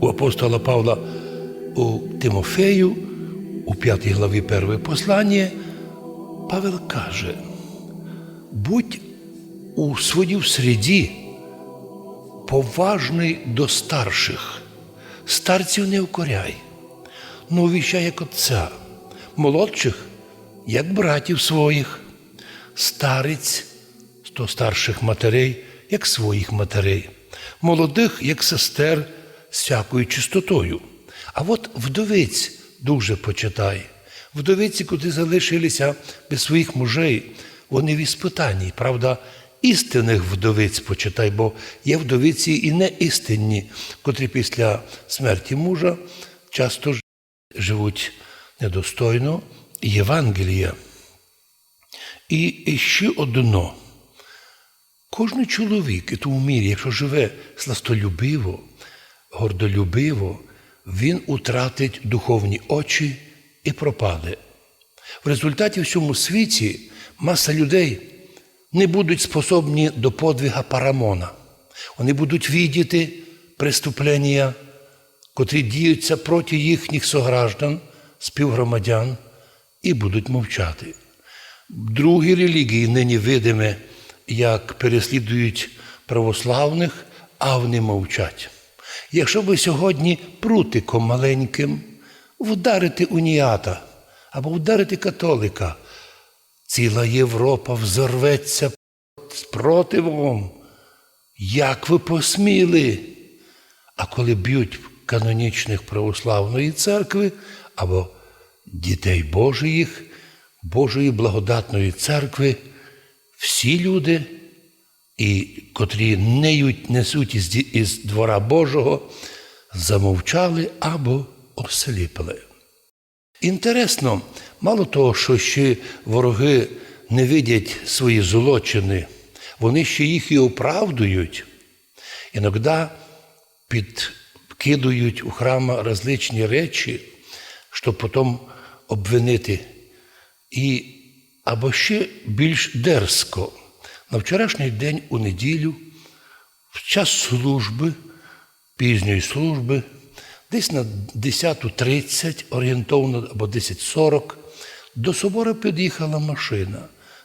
у апостола Павла у Тимофею, у п'ятій главі першої послання, Павел каже: будь у своїй среді поважний до старших, старців не укоряй, но віщай як отця, молодших, як братів своїх, старець то старших матерей, як своїх матерей, молодих, як сестер з всякою чистотою. А от вдовиць дуже почитай. Вдовиці, куди залишилися без своїх мужей, вони в іспитанні. Правда, істинних вдовиць почитай, бо є вдовиці і не істинні, котрі після смерті мужа часто живуть недостойно Євангелія. І ще одно. Кожен чоловік, і тому мірі, якщо живе сластолюбиво, гордолюбиво, він утратить духовні очі і пропаде. В результаті в цьому світі маса людей не будуть способні до подвига парамона. Вони будуть віддіти преступлення, котрі діються проти їхніх сограждан, співгромадян, і будуть мовчати. Другі релігії нині видиме, як переслідують православних, а вони мовчать. Якщо ви сьогодні прутиком маленьким вдарите уніата або вдарите католика, ціла Європа взорветься спротивом. Як ви посміли? А коли б'ють канонічних православної церкви або дітей Божиїх, Божої благодатної церкви, всі люди, і котрі неють, несуть із, із двора Божого, замовчали або осліпли. Інтересно, мало того, що ще вороги не видять свої злочини, вони ще їх і оправдують. Іноді підкидують у храма различні речі, щоб потім обвинити. І або ще більш дерзко. На вчорашній день у неділю, в час служби, пізньої служби, десь на 10.30 орієнтовно або 10.40 до собора під'їхала машина,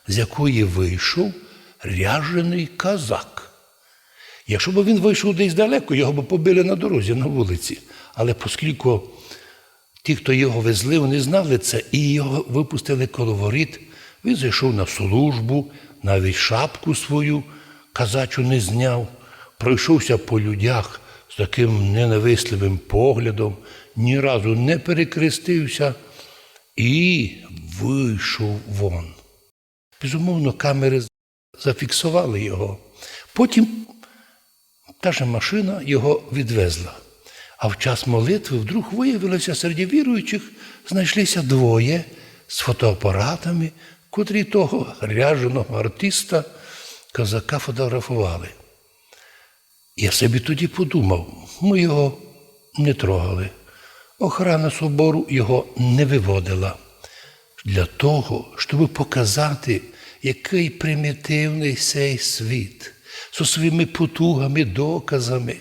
з якої вийшов ряжений казак. Якщо б він вийшов десь далеко, його б побили на дорозі, на вулиці. Але оскільки ті, хто його везли, вони знали це і його випустили коло воріт, він зайшов на службу, навіть шапку свою казачу не зняв, пройшовся по людях з таким ненависливим поглядом, ні разу не перекрестився і вийшов вон. Безумовно, камери зафіксували його. Потім та ж машина його відвезла. А в час молитви вдруг виявилося серед віруючих, знайшлися двоє з фотоапаратами, котрі того ряженого артиста казака фотографували. Я собі тоді подумав, ми його не трогали. Охрана собору його не виводила для того, щоб показати, який примітивний цей світ зі своїми потугами, доказами.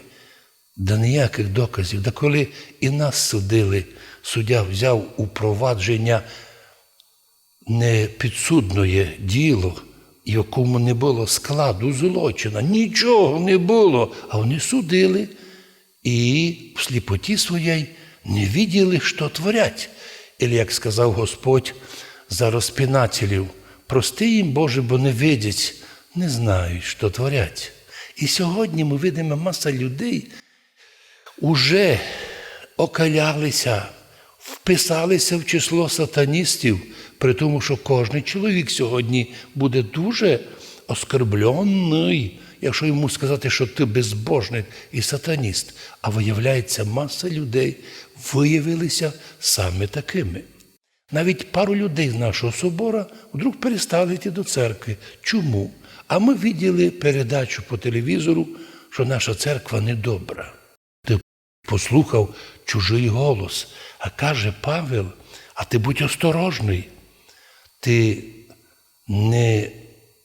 Да ніяких доказів. Да коли і нас судили, суддя взяв у провадження непідсудне діло, якому не було складу злочина, нічого не було, а вони судили і в сліпоті своїй не виділи, що творять. І, як сказав Господь за розпінателів, прости їм, Боже, бо не видять, не знають, що творять. І сьогодні ми видимо маса людей уже окалялися, вписалися в число сатаністів, при тому, що кожен чоловік сьогодні буде дуже оскорблений, якщо йому сказати, що ти безбожник і сатаніст. А виявляється, маса людей виявилися саме такими. Навіть пару людей з нашого собора вдруг перестали йти до церкви. Чому? А ми виділи передачу по телевізору, що наша церква недобра. Ти послухав чужий голос, а каже Павел, а ти будь осторожний. Ти не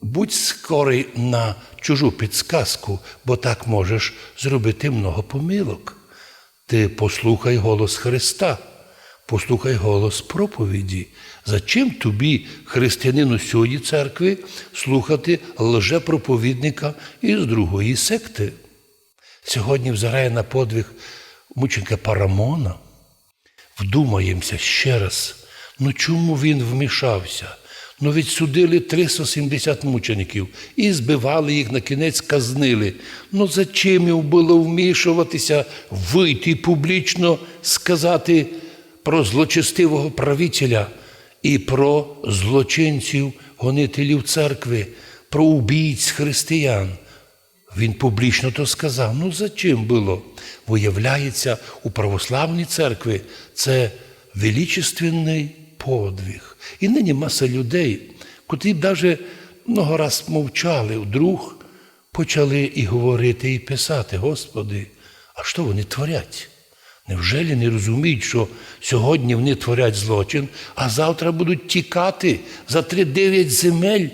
будь скорий на чужу підсказку, бо так можеш зробити много помилок. Ти послухай голос Христа, послухай голос проповіді. Зачим тобі, християнину сьогодні церкви, слухати лжепроповідника із другої секти? Сьогодні взирає на подвиг мученика Парамона. Вдумаємося ще раз, ну чому він вмішався? Ну відсудили 370 мучеників і збивали їх на кінець, казнили. Ну за чим йому було вмішуватися, вийти публічно сказати про злочестивого правителя і про злочинців, гонителів церкви, про убійць християн? Він публічно то сказав. Ну за чим було? Виявляється, у православній церкві це величественний подвиг. І нині маса людей, котрі навіть много раз мовчали, вдруг почали і говорити, і писати, Господи, а що вони творять? Невже не розуміють, що сьогодні вони творять злочин, а завтра будуть тікати за три-дев'ять земель,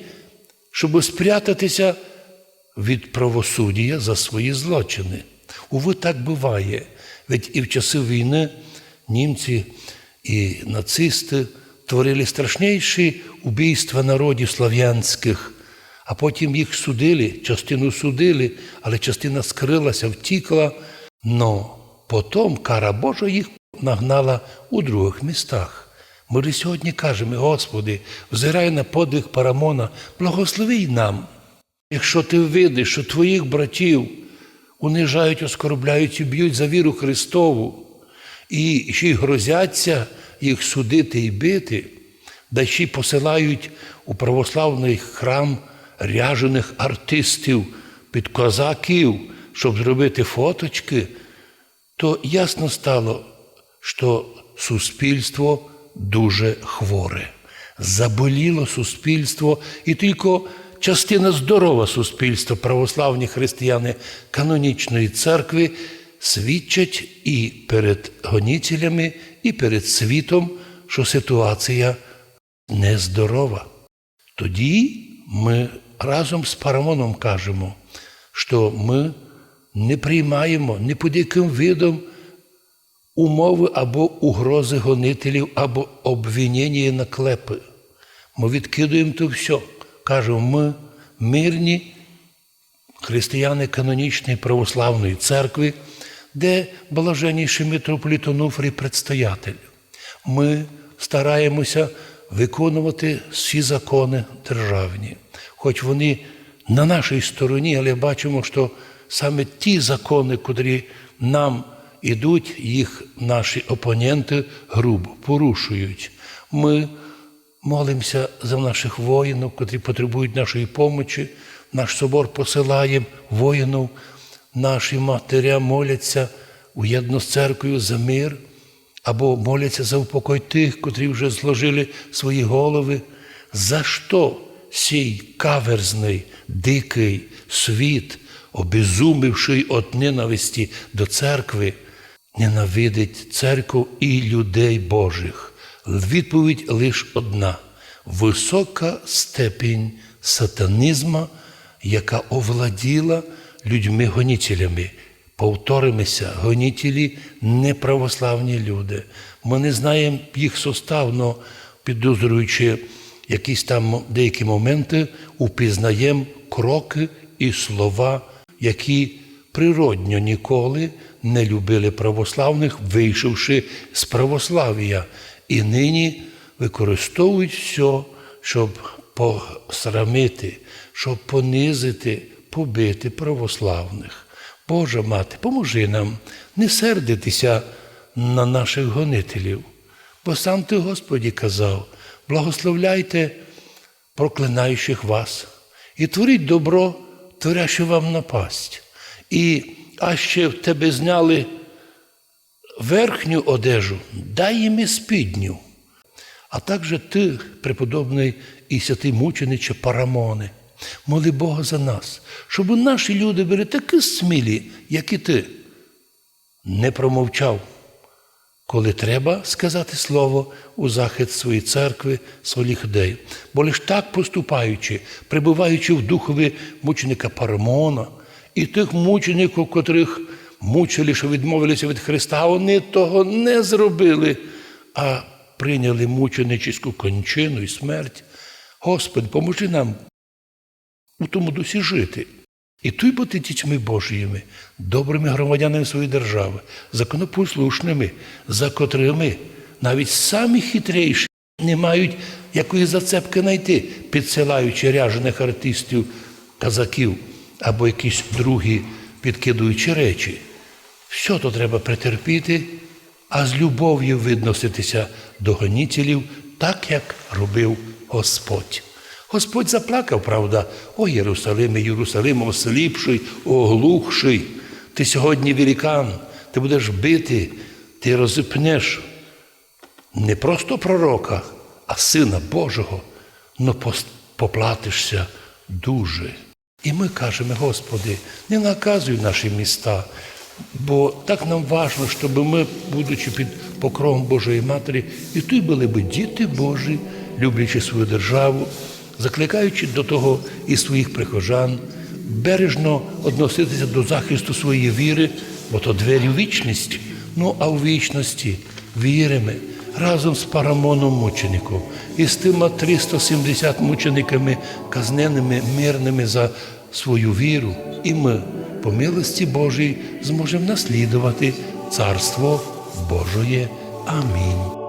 щоб спрятатися від правосуддя за свої злочини. Уви, так буває. Ведь і в часи війни німці і нацисти творили страшніші убійства народів слав'янських, а потім їх судили, частину судили, але частина скрилася, втікла. Но потім кара Божа їх нагнала у других містах. Ми ж сьогодні кажемо, Господи, взирай на подвиг Парамона, благослови нам. Якщо ти видиш, що твоїх братів унижають, оскорбляють і б'ють за віру Христову, і ще й грозяться їх судити і бити, да ще й посилають у православний храм ряжених артистів під козаків, щоб зробити фоточки, то ясно стало, що суспільство дуже хворе. Заболіло суспільство, і тільки частина здорова суспільства, православні християни канонічної церкви свідчать і перед гонітелями, і перед світом, що ситуація нездорова. Тоді ми разом з Парамоном кажемо, що ми не приймаємо ні під яким видом умови або угрози гонителів, або обвинення на клепи. Ми відкидуємо то все. Кажемо, ми мирні християни канонічної православної церкви, де блаженніший митрополит Онуфрій предстоятель. Ми стараємося виконувати всі закони державні, хоч вони на нашій стороні, але бачимо, що саме ті закони, котрі нам ідуть, їх наші опоненти грубо порушують. Ми молимося за наших воїнів, котрі потребують нашої помочі. Наш собор посилає воїнів, наші матеря моляться уєдно з церквою за мир, або моляться за упокой тих, котрі вже зложили свої голови. За що сій каверзний, дикий світ, обезумівший від ненависті до церкви, ненавидить церкву і людей Божих? Відповідь лише одна: висока степінь сатанізма, яка овладіла людьми-гонітелями. Повторимося, гонітелі неправославні люди. Ми не знаємо їх составно, підозрюючи якісь там деякі моменти, упізнаємо кроки і слова, які природньо ніколи не любили православних, вийшовши з православ'я, і нині використовують все, щоб посрамити, щоб понизити, побити православних. Божа мати, поможи нам не сердитися на наших гонителів, бо сам ти, Господі, казав: благословляйте проклинаючих вас і творіть добро, творяще вам напасть. І а ще в тебе зняли верхню одежу, дай їм і спідню. А також ти, преподобний і святий мучениче Парамоне, моли Бога за нас, щоб наші люди були такі смілі, як і ти. Не промовчав, коли треба сказати слово у захист своєї церкви, своїх людей. Бо лиш так поступаючи, прибуваючи в духові мученика Парамона і тих мучеників, котрих мучили, що відмовилися від Христа, вони того не зробили, а прийняли мученичську кончину і смерть. Господи, поможи нам у тому дусі жити. І туй бути дітьми Божіїми, добрими громадянами своєї держави, законопослушними, за котрими навіть самі хитрейші не мають якої зацепки знайти, підсилаючи ряжених артистів, казаків або якісь другі підкидуючи речі. Все то треба претерпіти, а з любов'ю відноситися до гонітелів, так як робив Господь. Господь заплакав, правда, о Єрусалиме, Єрусалим, осліпший, оглухший. Ти сьогодні великан, ти будеш бити, ти розіпнеш не просто пророка, а Сина Божого, но поплатишся дуже. І ми кажемо, Господи, не наказуй наші міста, бо так нам важливо, щоб ми, будучи під покровом Божої Матері, і тут були б діти Божі, люблячи свою державу, закликаючи до того і своїх прихожан, бережно відноситися до захисту своєї віри, бо то двері в вічність. Ну а у вічності віримо разом з Парамоном мучеником і з тими 370 мучениками, казненими, мирними за свою віру. І ми, по милості Божій, зможемо наслідувати Царство Божоє. Амінь.